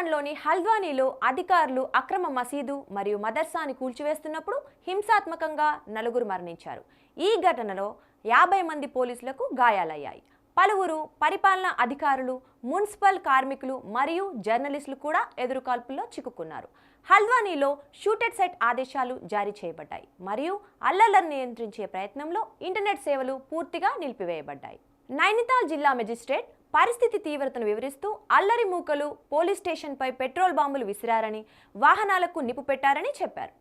హల్ద్వానీలో అధికారులు అక్రమ మసీదు మరియు మదర్సాని కూల్చివేస్తున్నప్పుడు హింసాత్మకంగా నలుగురు మరణించారు. ఈ ఘటనలో యాభై మంది పోలీసులకు గాయాలయ్యాయి. పలువురు పరిపాలనా అధికారులు మున్సిపల్ కార్మికులు మరియు జర్నలిస్టులు కూడా ఎదురుకాల్పుల్లో చిక్కుకున్నారు. హల్ద్వానీలో షూటెడ్ సెట్ ఆదేశాలు జారీ చేయబడ్డాయి మరియు అల్లర్లను నియంత్రించే ప్రయత్నంలో ఇంటర్నెట్ సేవలు పూర్తిగా నిలిపివేయబడ్డాయి. నైనితాల్ జిల్లా మెజిస్ట్రేట్ పరిస్థితి తీవ్రతను వివరిస్తూ అల్లరి మూకలు పోలీస్ స్టేషన్పై పెట్రోల్ బాంబులు విసిరారని వాహనాలకు నిప్పు పెట్టారని చెప్పారు.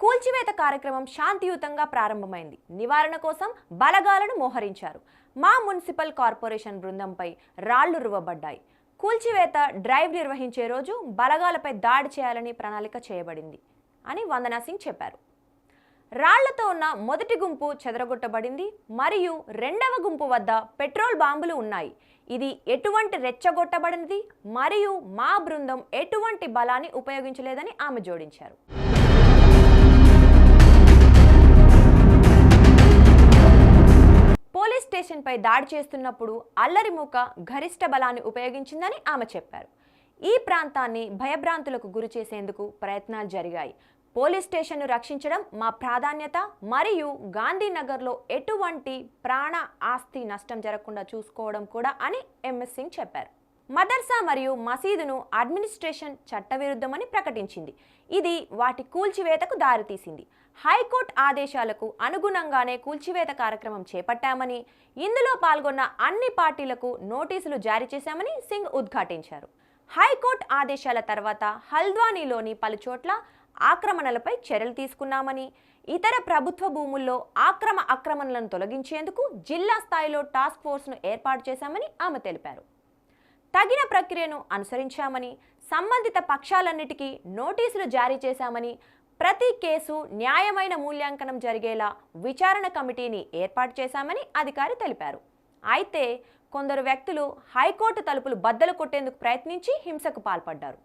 కూల్చివేత కార్యక్రమం శాంతియుతంగా ప్రారంభమైంది. నివారణ కోసం బలగాలను మోహరించారు. మా మున్సిపల్ కార్పొరేషన్ బృందంపై రాళ్ళు రువ్వబడ్డాయి. కూల్చివేత డ్రైవ్ నిర్వహించే రోజు బలగాలపై దాడి చేయాలని ప్రణాళిక చేయబడింది అని వందనా సింగ్ చెప్పారు. రాళ్ళతో ఉన్న మొదటి గుంపు చెదరగొట్టబడింది. మరియు రెండవ గుంపు వద్ద పెట్రోల్ బాంబులు ఉన్నాయి. ఇది ఎటువంటి రెచ్చగొట్టబడినది? మరియు మా బృందం ఎటువంటి బలాన్ని ఉపయోగించలేదని ఆమె జోడించారు. పోలీస్ స్టేషన్పై దాడి చేస్తున్నప్పుడు అల్లరి మూక గరిష్ట బలాన్ని ఉపయోగించిందని ఆమె చెప్పారు. ఈ ప్రాంతాన్ని భయభ్రాంతులకు గురి చేసేందుకు ప్రయత్నాలు జరిగాయి. పోలీస్ స్టేషన్ను రక్షించడం మా ప్రాధాన్యత. మరియు గాంధీనగర్లో ఎటువంటి ప్రాణ ఆస్తి నష్టం జరగకుండా చూసుకోవడం కూడా అని ఎంఎస్ సింగ్ చెప్పారు. మదర్సా మరియు మసీదును అడ్మినిస్ట్రేషన్ చట్టవిరుద్ధమని ప్రకటించింది. ఇది వాటి కూల్చివేతకు దారితీసింది. హైకోర్టు ఆదేశాలకు అనుగుణంగానే కూల్చివేత కార్యక్రమం చేపట్టామని ఇందులో పాల్గొన్న అన్ని పార్టీలకు నోటీసులు జారీ చేశామని సింగ్ ఉద్ఘాటించారు. హైకోర్టు ఆదేశాల తర్వాత హల్ద్వానీలోని పలుచోట్ల ఆక్రమణలపై చర్యలు తీసుకున్నామని ఇతర ప్రభుత్వ భూముల్లో ఆక్రమ ఆక్రమణలను తొలగించేందుకు జిల్లా స్థాయిలో టాస్క్ ఫోర్స్ను ఏర్పాటు చేశామని ఆమె తెలిపారు. తగిన ప్రక్రియను అనుసరించామని సంబంధిత పక్షాలన్నిటికీ నోటీసులు జారీ చేశామని ప్రతి కేసు న్యాయమైన మూల్యాంకనం జరిగేలా విచారణ కమిటీని ఏర్పాటు చేశామని అధికారి తెలిపారు. అయితే కొందరు వ్యక్తులు హైకోర్టు తలుపులు బద్దలు కొట్టేందుకు ప్రయత్నించి హింసకు పాల్పడ్డారు.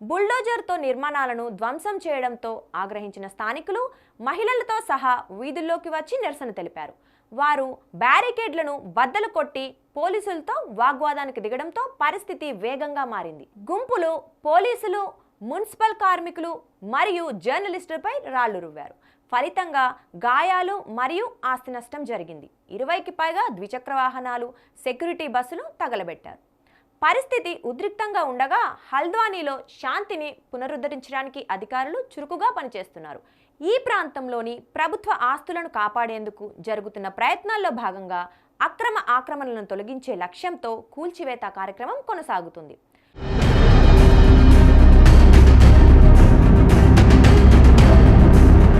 బుల్డోజర్తో నిర్మాణాలను ధ్వంసం చేయడంతో ఆగ్రహించిన స్థానికులు మహిళలతో సహా వీధుల్లోకి వచ్చి నిరసన తెలిపారు. వారు బ్యారికేడ్లను బద్దలు కొట్టి పోలీసులతో వాగ్వాదానికి దిగడంతో పరిస్థితి వేగంగా మారింది. గుంపులు పోలీసులు మున్సిపల్ కార్మికులు మరియు జర్నలిస్టులపై రాళ్ళు రువ్వారు. ఫలితంగా గాయాలు మరియు ఆస్తి నష్టం జరిగింది. ఇరవైకి పైగా ద్విచక్ర వాహనాలు సెక్యూరిటీ బస్సులు తగలబెట్టారు. పరిస్థితి ఉద్రిక్తంగా ఉండగా హల్ద్వానీలో శాంతిని పునరుద్ధరించడానికి అధికారులు చురుకుగా పనిచేస్తున్నారు. ఈ ప్రాంతంలోని ప్రభుత్వ ఆస్తులను కాపాడేందుకు జరుగుతున్న ప్రయత్నాల్లో భాగంగా అక్రమ ఆక్రమణలను తొలగించే లక్ష్యంతో కూల్చివేత కార్యక్రమం కొనసాగుతుంది.